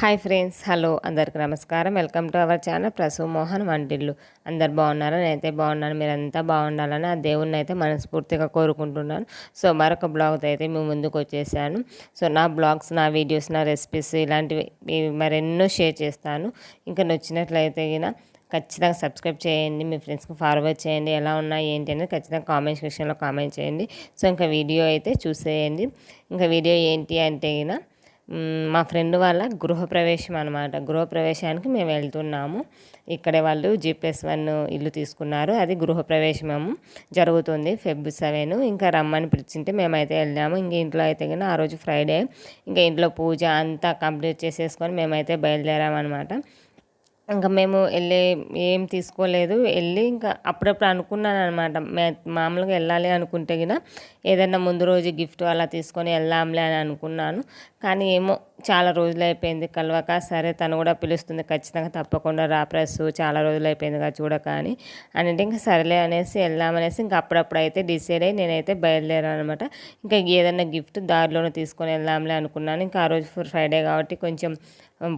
Hi friends hello అందరికి నమస్కారం. Welcome to our channel Prasu Mohan వంటిల్లు అందరు బాగున్నారా? నేనైతే బాగున్నాను. మీరంతా బాగుండాలని ఆ దేవుణ్ణి అయితే మనస్ఫూర్తిగా కోరుకుంటున్నాను. సో మరొక బ్లాగ్తో అయితే మేము ముందుకు వచ్చేసాను. సో నా బ్లాగ్స్ నా వీడియోస్ నా రెసిపీస్ ఇలాంటివి మరెన్నో షేర్ చేస్తాను. ఇంకా నచ్చినట్లయితే గిన ఖచ్చితంగా సబ్స్క్రైబ్ చేయండి. మీ ఫ్రెండ్స్కి ఫార్వర్డ్ చేయండి. ఎలా ఉన్నాయి ఏంటి అనేది ఖచ్చితంగా కామెంట్ సెక్షన్లో కామెంట్ చేయండి. సో ఇంకా వీడియో అయితే చూసేయండి. ఇంకా వీడియో ఏంటి అంటే గిన మా ఫ్రెండ్ వాళ్ళ గృహప్రవేశం అనమాట గృహప్రవేశానికి మేము వెళ్తున్నాము. ఇక్కడే వాళ్ళు జీ వన్ ఇల్లు తీసుకున్నారు. అది గృహప్రవేశము జరుగుతుంది ఫెబ్ సెవెన్. ఇంకా రమ్మని పిలిచింటే మేమైతే వెళ్ళాము. ఇంక ఇంట్లో అయితే కానీ ఆ రోజు ఫ్రైడే. ఇంకా ఇంట్లో పూజ అంతా కంప్లీట్ చేసేసుకొని మేమైతే బయలుదేరామన్నమాట. ఇంకా మేము వెళ్ళి ఏం తీసుకోలేదు. వెళ్ళి ఇంకా అప్పుడప్పుడు అనుకున్నాను అనమాట మామూలుగా వెళ్ళాలి అనుకుంటే గిన ఏదైనా ముందు రోజు గిఫ్ట్ అలా తీసుకొని వెళ్దాంలే అని అనుకున్నాను. కానీ ఏమో చాలా రోజులు అయిపోయింది కలవక సరే తను కూడా పిలుస్తుంది ఖచ్చితంగా తప్పకుండా రా ప్రెస్ చాలా రోజులు అయిపోయింది కదా చూడక అని. అంటే ఇంకా సరేలే అనేసి వెళ్దామనేసి ఇంకా అప్పుడప్పుడు అయితే డిసైడ్ అయ్యి నేనైతే బయలుదేరాను అనమాట ఇంకా ఏదైనా గిఫ్ట్ దారిలోనే తీసుకొని వెళ్దాంలే అనుకున్నాను. ఇంకా ఆ రోజు ఫ్రైడే కాబట్టి కొంచెం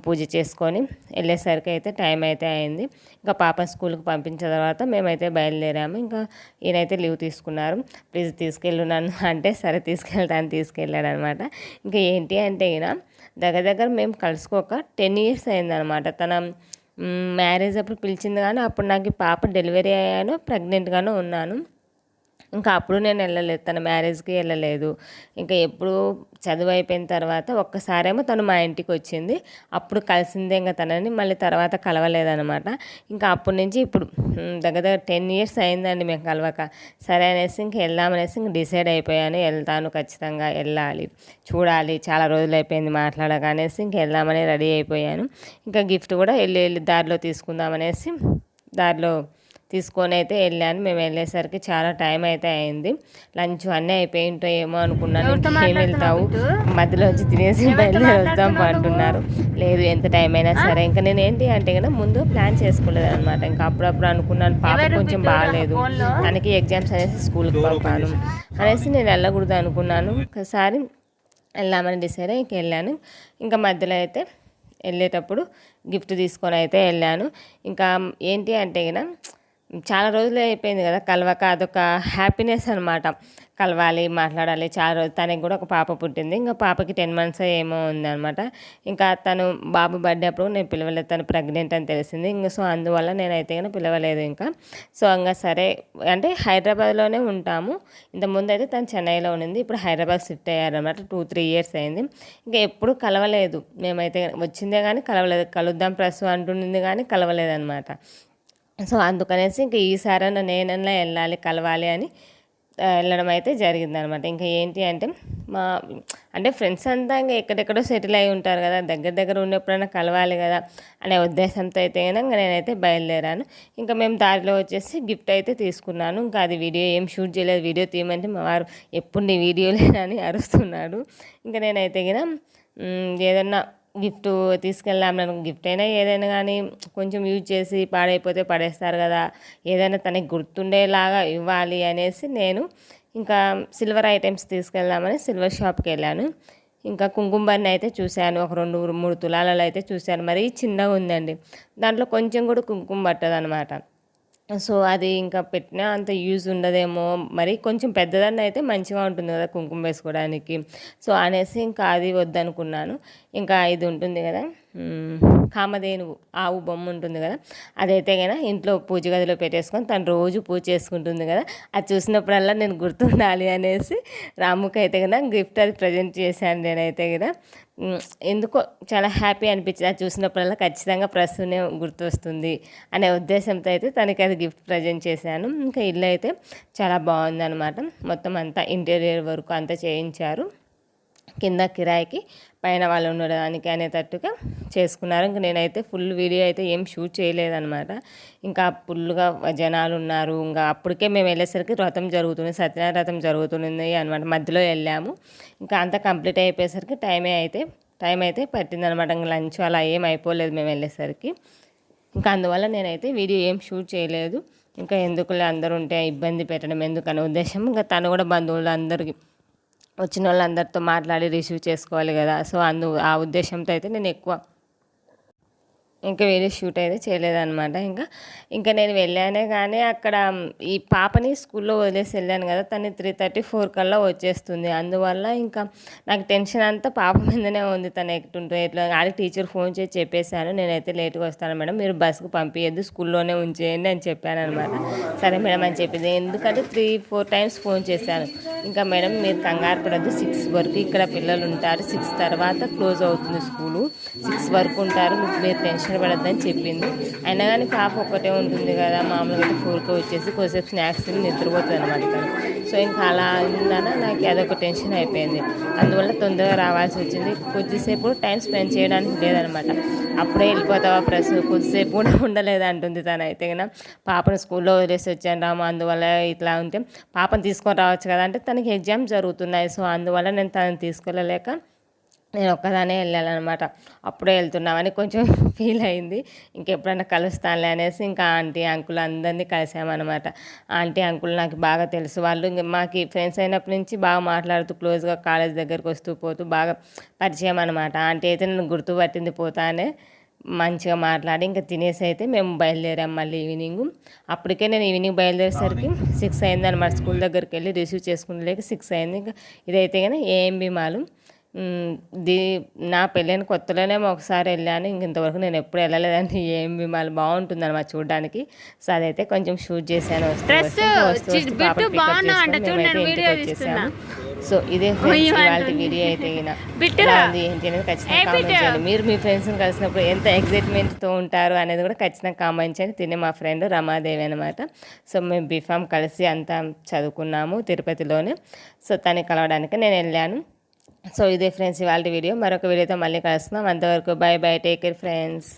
పూజ చేసుకొని వెళ్ళేసరికి అయితే టైం అయితే అయింది. ఇంకా పాప స్కూల్కి పంపించిన తర్వాత మేమైతే బయలుదేరాము. ఇంకా ఈయనైతే లీవ్ తీసుకున్నారు. ప్లీజ్ తీసుకెళ్ళు నన్ను అంటే సరే తీసుకెళ్తాను తీసుకెళ్ళాడు అనమాట ఇంకా ఏంటి అంటే ఈయన దగ్గర దగ్గర మేము కలుసుకోక టెన్ ఇయర్స్ అయిందనమాట. తన మ్యారేజ్ అప్పుడు పిలిచింది కానీ అప్పుడు నాకు పాప డెలివరీ అయ్యాను ప్రెగ్నెంట్గాను ఉన్నాను. ఇంకా అప్పుడు నేను వెళ్ళలేదు తన మ్యారేజ్కి వెళ్ళలేదు. ఇంకా ఎప్పుడు చదువు అయిపోయిన తర్వాత ఒక్కసారేమో తను మా ఇంటికి వచ్చింది. అప్పుడు కలిసిందే ఇంకా తనని మళ్ళీ తర్వాత కలవలేదనమాట ఇంకా అప్పటి నుంచి ఇప్పుడు దగ్గర దగ్గర టెన్ ఇయర్స్ అయిందండి మేము కలవక. సరే అనేసి ఇంక వెళ్దామనేసి ఇంక డిసైడ్ అయిపోయాను. వెళ్తాను ఖచ్చితంగా వెళ్ళాలి చూడాలి చాలా రోజులు అయిపోయింది మాట్లాడక అనేసి ఇంక వెళ్దామని రెడీ అయిపోయాను. ఇంకా గిఫ్ట్ కూడా వెళ్ళి వెళ్ళి దారిలో తీసుకుందామనేసి దారిలో తీసుకొని అయితే వెళ్ళాను. మేము వెళ్ళేసరికి చాలా టైం అయితే అయింది. లంచ్ అన్నీ అయిపోయి ఉంటాయేమో అనుకున్నాను. ఇంకేం వెళ్తావు? మధ్యలో వచ్చి తినేసి బయలుదేరి వద్దాం అంటున్నారు. లేదు ఎంత టైం అయినా సరే. ఇంకా నేను ఏంటి అంటే కనుక ముందు ప్లాన్ చేసుకోలేదు అనమాట ఇంకా అప్పుడప్పుడు అనుకున్నాను పాప కొంచెం బాగాలేదు. తనకి ఎగ్జామ్స్ అనేసి స్కూల్కి పంపాను. అనేసి నేను వెళ్ళకూడదు అనుకున్నాను. ఒకసారి వెళ్దామని డిసైడ్ అయ్యి ఇంక వెళ్ళాను. ఇంకా మధ్యలో అయితే వెళ్ళేటప్పుడు గిఫ్ట్ తీసుకొని అయితే వెళ్ళాను. ఇంకా ఏంటి అంటే గిన చాలా రోజులు అయిపోయింది కదా కలవక అదొక హ్యాపీనెస్ అనమాట కలవాలి మాట్లాడాలి చాలా రోజులు. తనకి కూడా ఒక పాప పుట్టింది. ఇంకా పాపకి టెన్ మంత్స్ ఏమో ఉందనమాట ఇంకా తను బాబు బర్త్డే అప్పుడు నేను పిలవలేదు. తను ప్రెగ్నెంట్ అని తెలిసింది. ఇంకా సో అందువల్ల నేనైతే కానీ పిలవలేదు ఇంకా. సో ఇంకా సరే అంటే హైదరాబాద్లోనే ఉంటాము. ఇంతకుముందు అయితే తను చెన్నైలో ఉండింది. ఇప్పుడు హైదరాబాద్ షిఫ్ట్ అయ్యారనమాట టూ త్రీ ఇయర్స్ అయింది. ఇంకా ఎప్పుడు కలవలేదు. మేమైతే వచ్చిందే కానీ కలవలేదు. కలుద్దాం ప్రసు అంటుండింది కానీ కలవలేదనమాట సో అందుకనేసి ఇంక ఈసారైనా నేనన్నా వెళ్ళాలి కలవాలి అని వెళ్ళడం అయితే జరిగిందనమాట. ఇంకా ఏంటి అంటే మా అంటే ఫ్రెండ్స్ అంతా ఇంకా ఎక్కడెక్కడో సెటిల్ అయి ఉంటారు కదా దగ్గర దగ్గర ఉన్నప్పుడైనా కలవాలి కదా అనే ఉద్దేశంతో అయితే కనుక నేనైతే బయలుదేరాను. ఇంకా మేము దారిలో వచ్చేసి గిఫ్ట్ అయితే తీసుకున్నాను. ఇంకా అది వీడియో ఏం షూట్ చేయలేదు వీడియో తీయమంటే మా వారు ఎప్పుడు నీ వీడియోలేనని అరుస్తున్నాడు. ఇంకా నేనైతే గిన ఏదన్నా గిఫ్ట్ తీసుకెళ్దాం గిఫ్ట్ అయినా ఏదైనా కానీ కొంచెం యూజ్ చేసి పాడైపోతే పడేస్తారు కదా. ఏదైనా తనకి గుర్తుండేలాగా ఇవ్వాలి అనేసి నేను ఇంకా సిల్వర్ ఐటమ్స్ తీసుకెళ్దామని సిల్వర్ షాప్కి వెళ్ళాను. ఇంకా కుంకుమాన్ని అయితే చూశాను. ఒక రెండు మూడు తులాలలో అయితే చూశాను. మరీ చిన్నగా ఉందండి. దాంట్లో కొంచెం కూడా కుంకుమ పట్టదనమాట సో అది ఇంకా పెట్టినా అంత యూజ్ ఉండదేమో. మరి కొంచెం పెద్దదాన్ని అయితే మంచిగా ఉంటుంది కదా కుంకుమ వేసుకోవడానికి. సో అనేసి ఇంకా అది వద్దనుకున్నాను. ఇంకా ఇది ఉంటుంది కదా కామధేనువు ఆవు బొమ్మ ఉంటుంది కదా అదైతే కదా ఇంట్లో పూజ గదిలో పెట్టేసుకొని తను రోజు పూజ చేసుకుంటుంది కదా అది చూసినప్పుడల్లా నేను గుర్తుండాలి అనేసి రాముకి అయితే కదా గిఫ్ట్ అది ప్రజెంట్ చేశాను నేనైతే కదా ఎందుకో చాలా హ్యాపీ అనిపించింది. అది చూసినప్పుడల్లా ఖచ్చితంగా ప్రస్తునే గుర్తొస్తుంది అనే ఉద్దేశంతో అయితే తనకి అది గిఫ్ట్ ప్రజెంట్ చేశాను. ఇంకా ఇల్లు అయితే చాలా బాగుందన్నమాట. మొత్తం అంతా ఇంటీరియర్ వరకు అంతా చేయించారు. కింద కిరాయికి పైన వాళ్ళు ఉండడానికి అనేటట్టుగా చేసుకున్నారు. ఇంకా నేనైతే ఫుల్ వీడియో అయితే ఏం షూట్ చేయలేదన్నమాట. ఇంకా ఫుల్గా జనాలు ఉన్నారు. ఇంకా అప్పటికే మేము వెళ్ళేసరికి వ్రతం జరుగుతుంది సత్యనారాయణ వ్రతం జరుగుతుంది అనమాట మధ్యలో వెళ్ళాము. ఇంకా అంతా కంప్లీట్ అయిపోయేసరికి టైమే అయితే టైం అయితే పట్టిందనమాట ఇంకా లంచ్ అలా ఏం అయిపోలేదు మేము వెళ్ళేసరికి. ఇంకా అందువల్ల నేనైతే వీడియో ఏం షూట్ చేయలేదు. ఇంకా ఎందుకులే అందరూ ఉంటే ఇబ్బంది పెట్టడం ఎందుకనే ఉద్దేశం. ఇంకా తను కూడా బంధువులు అందరికి వచ్చిన వాళ్ళందరితో మాట్లాడి రిసీవ్ చేసుకోవాలి కదా. సో అందు ఆ ఉద్దేశంతో అయితే నేను ఎక్కువ ఇంకా వేరే షూట్ అయితే చేయలేదన్నమాట. ఇంకా ఇంకా నేను వెళ్ళానే కానీ అక్కడ ఈ పాపని స్కూల్లో వదిలేసి వెళ్ళాను కదా తను త్రీ థర్టీ ఫోర్ కల్లా వచ్చేస్తుంది. అందువల్ల ఇంకా నాకు టెన్షన్ అంతా పాప మీదనే ఉంది. తను ఎక్కడుంటుంది ఎట్లా అది టీచర్ ఫోన్ చేసి చెప్పేశాను నేనైతే లేట్గా వస్తాను మేడం. మీరు బస్సుకు పంపించద్దు స్కూల్లోనే ఉంచేయండి అని చెప్పాను అనమాట సరే మేడం అని చెప్పింది. ఎందుకంటే త్రీ ఫోర్ టైమ్స్ ఫోన్ చేశాను. ఇంకా మేడం మీరు కంగారు పడద్దు. సిక్స్ వరకు ఇక్కడ పిల్లలు ఉంటారు. సిక్స్ తర్వాత క్లోజ్ అవుతుంది స్కూలు. సిక్స్ వరకు ఉంటారు. మీరు టెన్షన్ పడద్దని చెప్పింది. అయినా కానీ పాప ఒక్కటే ఉంటుంది కదా మామూలుగా అయితే ఫోర్కి వచ్చేసి కొద్దిసేపు స్నాక్స్ తిని నిద్రపోతుంది అనమాట సో ఇంకా అలా అయిందన నాకు అదొక టెన్షన్ అయిపోయింది. అందువల్ల తొందరగా రావాల్సి వచ్చింది. కొద్దిసేపు టైం స్పెండ్ చేయడానికి లేదనమాట అప్పుడే వెళ్ళిపోతావా ప్రెస్ కొద్దిసేపు కూడా ఉండలేదు అంటుంది తను అయితే కదా పాపను స్కూల్లో వదిలేసి వచ్చాను రాము అందువల్ల ఇట్లా ఉంటే పాపను తీసుకొని రావచ్చు కదా అంటే తనకి ఎగ్జామ్స్ జరుగుతున్నాయి. సో అందువల్ల నేను తనని తీసుకెళ్ళలేక నేను ఒక్కదానే వెళ్ళాలన్నమాట. అప్పుడే వెళ్తున్నామని కొంచెం ఫీల్ అయింది. ఇంకెప్పుడైనా కలుస్తానులే అనేసి ఇంకా ఆంటీ అంకుల్ అందరినీ కలిసామన్నమాట. ఆంటీ అంకుల్ నాకు బాగా తెలుసు. వాళ్ళు మాకు ఫ్రెండ్స్ అయినప్పటి నుంచి బాగా మాట్లాడుతూ క్లోజ్గా కాలేజ్ దగ్గరికి వస్తూ పోతూ బాగా పరిచయం అనమాట ఆంటీ అయితే నన్ను గుర్తుపట్టింది పోతానే మంచిగా మాట్లాడి ఇంకా తినేసి అయితే మేము బయలుదేరాం మళ్ళీ ఈవినింగ్ అప్పటికే నేను ఈవినింగ్ బయలుదేరేసరికి సిక్స్ అయింది అనమాట స్కూల్ దగ్గరికి వెళ్ళి రిసీవ్ చేసుకునేలేక సిక్స్ అయింది. ఇంకా ఇదైతే కానీ ఏఎంబి మాలు ది నా పెళ్ళైన కొత్తలోనే ఒకసారి వెళ్ళాను. ఇంక ఇంతవరకు నేను ఎప్పుడు వెళ్ళలేదండి. ఏం మళ్ళీ బాగుంటుంది అనమాట చూడడానికి. సో అదైతే కొంచెం షూట్ చేశాను. వచ్చేసాము. సో ఇదే ఫ్రెండ్స్ వీడియో అయితే ఏంటి అనేది ఖచ్చితంగా కామెంట్ చేయండి. మీరు మీ ఫ్రెండ్స్ని కలిసినప్పుడు ఎంత ఎగ్జైట్మెంట్తో ఉంటారు అనేది కూడా ఖచ్చితంగా కామెంట్ చేయండి. తినే మా ఫ్రెండ్ రమాదేవి అనమాట సో మేము బీఫామ్ కలిసి అంతా చదువుకున్నాము తిరుపతిలోనే. సో తనని కలవడానికి నేను వెళ్ళాను. సో ఇదే ఫ్రెండ్స్ ఇవాళ వీడియో. మరొక వీడియోతో మళ్ళీ కలుస్తున్నాం. అంతవరకు bye bye take care friends.